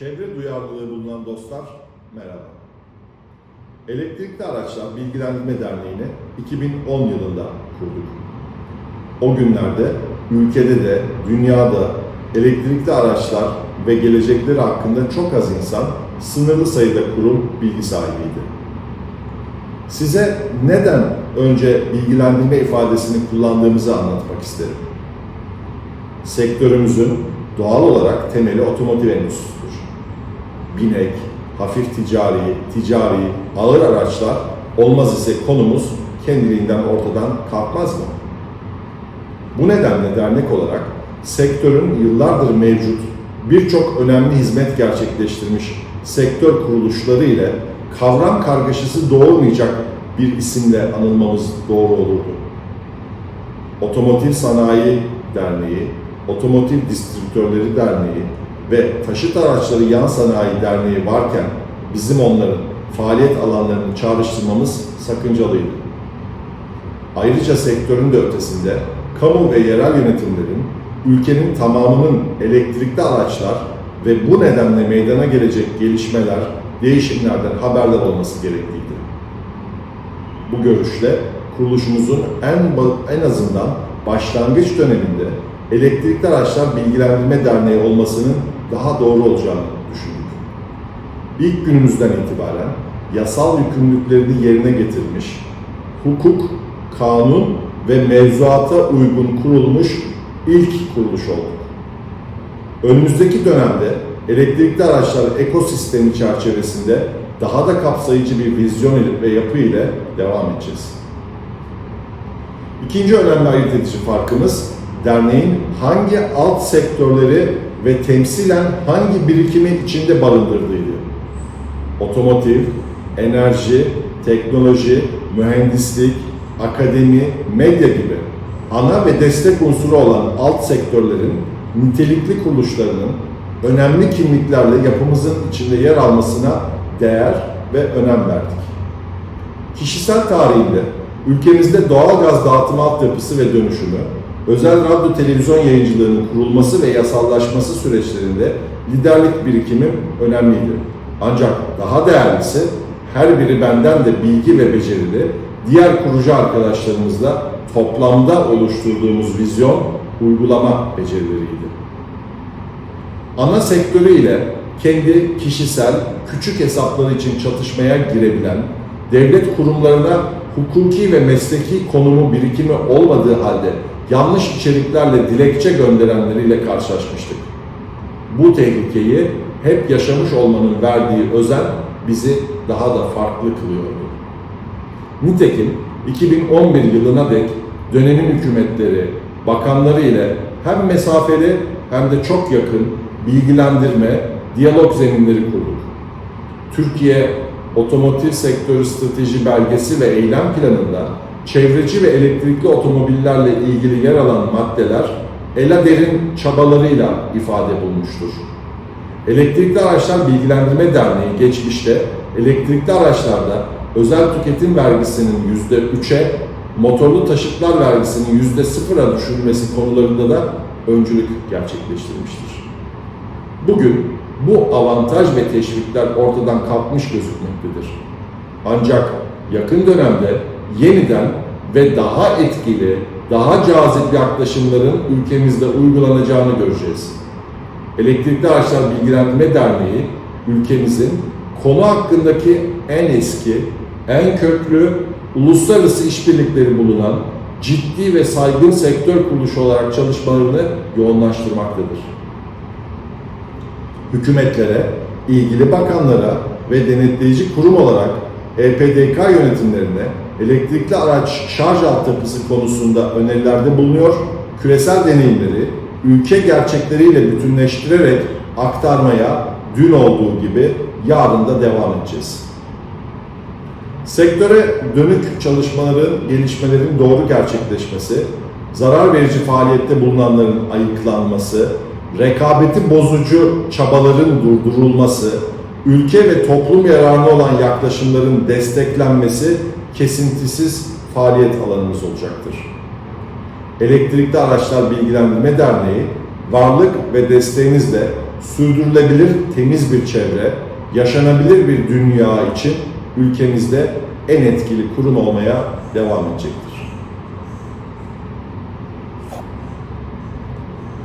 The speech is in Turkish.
Çevre duyarlılığı bulunan dostlar merhaba. Elektrikli Araçlar Bilgilendirme Derneği'ni 2010 yılında kurduk. O günlerde ülkede de dünyada elektrikli araçlar ve gelecekleri hakkında çok az insan, sınırlı sayıda kurum bilgi sahibiydi. Size neden önce bilgilendirme ifadesini kullandığımızı anlatmak isterim. Sektörümüzün doğal olarak temeli otomotiv endüstrisidir. Binek, hafif ticari, ticari, ağır araçlar olmaz ise konumuz kendiliğinden ortadan kalkmaz mı? Bu nedenle dernek olarak sektörün yıllardır mevcut birçok önemli hizmet gerçekleştirmiş sektör kuruluşları ile kavram kargaşası doğurmayacak bir isimle anılmamız doğru olurdu. Otomotiv Sanayi Derneği, Otomotiv Distribütörleri Derneği ve Taşıt Araçları Yan Sanayi Derneği varken bizim onların faaliyet alanlarını çağrıştırmamız sakıncalıydı. Ayrıca sektörün de ötesinde kamu ve yerel yönetimlerin ülkenin tamamının elektrikli araçlar ve bu nedenle meydana gelecek gelişmeler, değişimlerden haberdar olması gerekliydi. Bu görüşle kuruluşumuzun en, en azından başlangıç döneminde Elektrikli Araçlar Bilgilendirme Derneği olmasının daha doğru olacağını düşündük. İlk günümüzden itibaren yasal yükümlülüklerini yerine getirmiş, hukuk, kanun ve mevzuata uygun kurulmuş ilk kuruluş olduk. Önümüzdeki dönemde elektrikli araçlar ekosistemi çerçevesinde daha da kapsayıcı bir vizyon ve yapı ile devam edeceğiz. İkinci önemli ayırt edici farkımız derneğin hangi alt sektörleri ve temsilen hangi birikimin içinde barındırdığıydı. Otomotiv, enerji, teknoloji, mühendislik, akademi, medya gibi ana ve destek unsuru olan alt sektörlerin nitelikli kuruluşlarının önemli kimliklerle yapımızın içinde yer almasına değer ve önem verdik. Kişisel tarihinde ülkemizde doğal gaz dağıtımı altyapısı ve dönüşümü, özel radyo televizyon yayıncılığının kurulması ve yasallaşması süreçlerinde liderlik birikimim önemliydi. Ancak daha değerlisi her biri benden de bilgi ve becerili diğer kurucu arkadaşlarımızla toplamda oluşturduğumuz vizyon, uygulama becerileriydi. Ana sektörü ile kendi kişisel, küçük hesapları için çatışmaya girebilen, devlet kurumlarına hukuki ve mesleki konumu birikimi olmadığı halde yanlış içeriklerle dilekçe gönderenleriyle karşılaşmıştık. Bu tehlikeyi hep yaşamış olmanın verdiği özen bizi daha da farklı kılıyordu. Nitekim 2011 yılına dek dönemin hükümetleri, bakanları ile hem mesafeli hem de çok yakın bilgilendirme, diyalog zeminleri kurduk. Türkiye Otomotiv Sektörü Strateji Belgesi ve Eylem Planı'nda çevreci ve elektrikli otomobillerle ilgili yer alan maddeler ELADER'in çabalarıyla ifade bulmuştur. Elektrikli Araçlar Bilgilendirme Derneği geçmişte elektrikli araçlarda özel tüketim vergisinin %3'e, motorlu taşıtlar vergisinin %0'a düşürülmesi konularında da öncülük gerçekleştirmiştir. Bugün bu avantaj ve teşvikler ortadan kalkmış gözükmektedir. Ancak yakın dönemde yeniden ve daha etkili, daha cazip yaklaşımların ülkemizde uygulanacağını göreceğiz. Elektrikli Araçlar Bilgilendirme Derneği ülkemizin konu hakkındaki en eski, en köklü uluslararası işbirlikleri bulunan ciddi ve saygın sektör kuruluşu olarak çalışmalarını yoğunlaştırmaktadır hükümetlere, ilgili bakanlara ve denetleyici kurum olarak EPDK yönetimlerine elektrikli araç şarj altyapısı konusunda önerilerde bulunuyor, küresel deneyimleri ülke gerçekleriyle bütünleştirerek aktarmaya dün olduğu gibi yarın da devam edeceğiz. Sektöre dönük çalışmaların, gelişmelerin doğru gerçekleşmesi, zarar verici faaliyette bulunanların ayıklanması, rekabeti bozucu çabaların durdurulması, ülke ve toplum yararına olan yaklaşımların desteklenmesi kesintisiz faaliyet alanımız olacaktır. Elektrikli Araçlar Bilgilendirme Derneği, varlık ve desteğinizle sürdürülebilir, temiz bir çevre, yaşanabilir bir dünya için ülkemizde en etkili kurum olmaya devam edecektir.